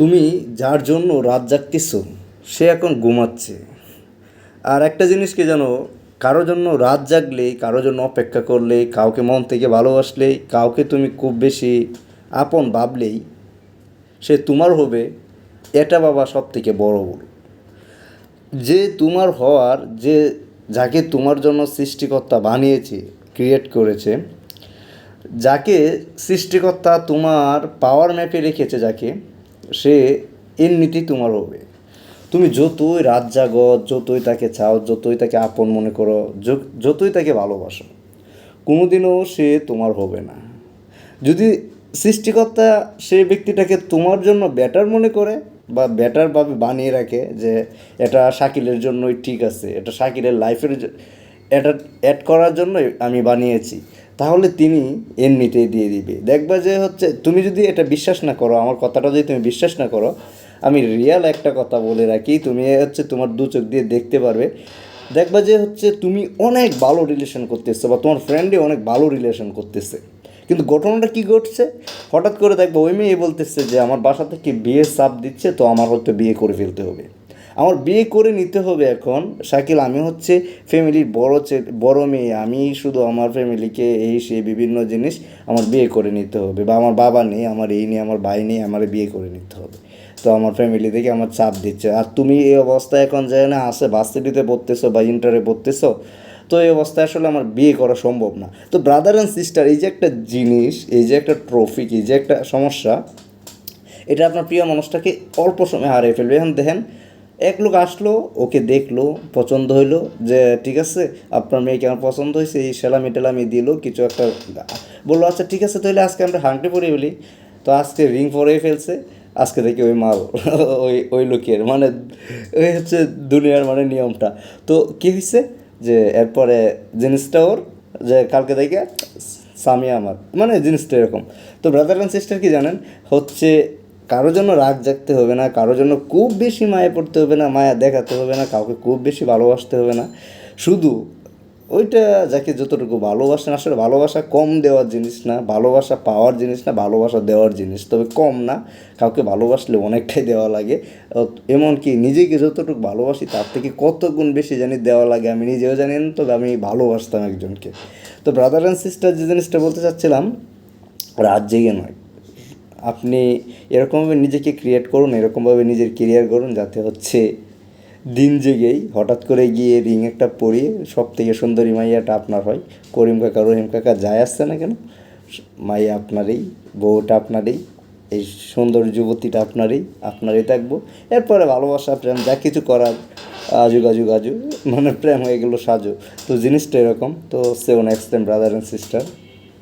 তুমি যার জন্য রাত জাগতেছ, সে এখন ঘুমাচ্ছে। আর একটা জিনিস কি জানো কারও জন্য রাত জাগলেই কারও জন্য অপেক্ষা করলেই কাউকে মন থেকে ভালোবাসলেই কাউকে তুমি খুব বেশি আপন ভাবলেই সে তোমার হবে, এটা বাবা সব থেকে বড় ভুল। যে তোমার হওয়ার, যে যাকে তোমার জন্য সৃষ্টিকর্তা বানিয়েছে ক্রিয়েট করেছে, যাকে সৃষ্টিকর্তা তোমার পাওয়ার ম্যাপে রেখেছে, যাকে সে এমনিতেই তোমার হবে। তুমি যতই রাত জাগো, যতই তাকে চাও, যতই তাকে আপন মনে করো যতই তাকে ভালোবাসো, কোনোদিনও সে তোমার হবে না। যদি সৃষ্টিকর্তা সে ব্যক্তিটাকে তোমার জন্য বেটার মনে করে বা বেটারভাবে বানিয়ে রাখে যে এটা শাকিলের জন্যই ঠিক আছে, এটা শাকিলের লাইফের এটা অ্যাড করার জন্যই আমি বানিয়েছি তাহলে তিনি এমনিতেই দিয়ে দিবে। দেখবা যে হচ্ছে, তুমি যদি এটা বিশ্বাস না করো, আমার কথাটা যদি তুমি বিশ্বাস না করো, আমি রিয়াল একটা কথা বলে রাখি, তুমি হচ্ছে তোমার দু চোখ দিয়ে দেখতে পারবে। দেখবা যে হচ্ছে, তুমি অনেক ভালো রিলেশন করতেছো বা তোমার ফ্রেন্ডে অনেক ভালো রিলেশন করতেছে। কিন্তু ঘটনাটা কি ঘটছে? হঠাৎ করে দেখব ওই মেয়ে বলতেছে যে, আমার বাসা থেকে বিয়ে চাপ দিচ্ছে, তো আমার হয়তো বিয়ে করে ফেলতে হবে। আমার বিয়ে করে নিতে হবে এখন। শাকিল, আমি হচ্ছে ফ্যামিলির বড় বড় মেয়ে। আমি শুধু আমার ফ্যামিলিকে এই সে বিভিন্ন জিনিস আমার বিয়ে করে নিতে হবে। বা আমার বাবা নেই, আমার এই নেই, আমার ভাই নেই, আমার বিয়ে করে নিতে হবে। তো আমার ফ্যামিলি থেকে আমার চাপ দিচ্ছে। আর তুমি এই অবস্থায় এখন যায় না আসে ভার্সিটিতে পড়তেছো বা ইন্টারে পড়তেছো, তো এই অবস্থায় আসলে আমার বিয়ে করা সম্ভব না। তো ব্রাদার অ্যান্ড সিস্টার এই যে একটা জিনিস, এই যে একটা ট্রফিক এই যে একটা সমস্যা, এটা আপনার প্রিয় মানুষটাকে অল্প সময় হারিয়ে ফেলবে। এখন দেখেন এক লোক আসলো, ওকে দেখল, পছন্দ হইল যে, ঠিক আছে, আপনার মেয়েকে আমার পছন্দ হয়েছে এই সেলামি টেলামি দিল, কিছু একটা বলল আচ্ছা ঠিক আছে, তাহলে আজকে আমরা হাঁটতে পড়ে বলি। তো আজকে রিং পরে ফেলছে, আজকে থেকে ওই মাল, ওই ওই লোকের মানে ওই হচ্ছে দুনিয়ার মানে নিয়মটা। তো কী হয়েছে যে, এরপরে জিনিসটা ওর, যে কালকে থেকে স্বামী আমার মানে জিনিসটা এরকম। তো ব্রাদার অ্যান্ড সিস্টার কি জানেন? হচ্ছে কারোর জন্য রাগ জাগতে হবে না, কারোর জন্য খুব বেশি মায়া পড়তে হবে না, মায়া দেখাতে হবে না, কাউকে খুব বেশি ভালোবাসতে হবে না। শুধু ওইটা যাকে যতটুকু ভালোবাসেন আসলে ভালোবাসা কম দেওয়ার জিনিস না, ভালোবাসা পাওয়ার জিনিস না, ভালোবাসা দেওয়ার জিনিস। তবে কম না, কাউকে ভালোবাসলে অনেকটাই দেওয়া লাগে। এমনকি নিজেকে যতটুকু ভালোবাসি, তার থেকে কত গুণ বেশি জানি দেওয়া লাগে। আমি নিজেও জানি না, তবে আমি ভালোবাসতাম একজনকে। তো ব্রাদার অ্যান্ড সিস্টার যে জিনিসটা বলতে চাচ্ছিলাম, রাত জেগে নয়। আপনি এরকমভাবে নিজেকে ক্রিয়েট করুন, এরকমভাবে নিজের কেরিয়ার করুন যাতে হচ্ছে দিন জেগেই হঠাৎ করে গিয়ে রিং একটা পরিয়ে সব থেকে সুন্দরী মাইয়াটা আপনার হয়। করিম কাকা, রহিম কাকা যায় আসছে না কেন, মাইয়া আপনারই, বউটা আপনারই, এই সুন্দর যুবতীটা আপনারই আপনারই থাকব। এরপরে ভালোবাসা, প্রেম, যা কিছু করার, আজু গাজু গাজু মানে প্রেম হয়ে গেলো সাজু। তো জিনিসটা এরকম, তো next time brother and sister